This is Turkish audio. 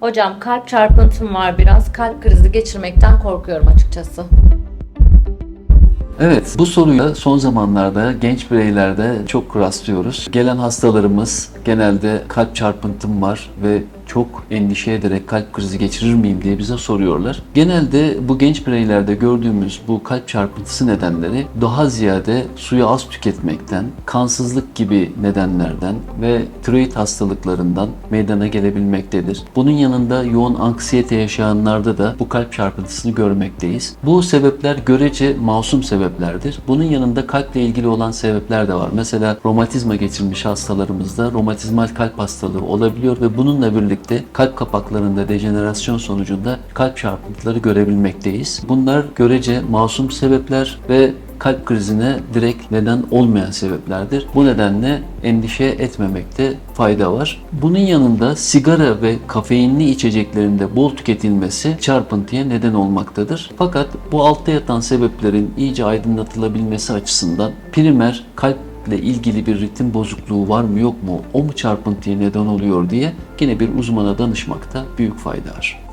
Hocam kalp çarpıntım var biraz. Kalp krizi geçirmekten korkuyorum açıkçası. Evet, bu soruya son zamanlarda genç bireylerde çok rastlıyoruz. Gelen hastalarımız genelde kalp çarpıntım var ve çok endişe ederek kalp krizi geçirir miyim diye bize soruyorlar. Genelde bu genç bireylerde gördüğümüz bu kalp çarpıntısı nedenleri daha ziyade suyu az tüketmekten, kansızlık gibi nedenlerden ve tiroid hastalıklarından meydana gelebilmektedir. Bunun yanında yoğun anksiyete yaşayanlarda da bu kalp çarpıntısını görmekteyiz. Bu sebepler görece masum sebeplerdir. Bunun yanında kalple ilgili olan sebepler de var. Mesela romatizma geçirmiş hastalarımızda romatizmal kalp hastalığı olabiliyor ve bununla birlikte kalp kapaklarında dejenerasyon sonucunda kalp çarpıntıları görebilmekteyiz. Bunlar görece masum sebepler ve kalp krizine direkt neden olmayan sebeplerdir. Bu nedenle endişe etmemekte fayda var. Bunun yanında sigara ve kafeinli içeceklerinde bol tüketilmesi çarpıntıya neden olmaktadır. Fakat bu altta yatan sebeplerin iyice aydınlatılabilmesi açısından primer kalp ile ilgili bir ritim bozukluğu var mı yok mu, o mu çarpıntıya neden oluyor diye yine bir uzmana danışmakta büyük fayda var.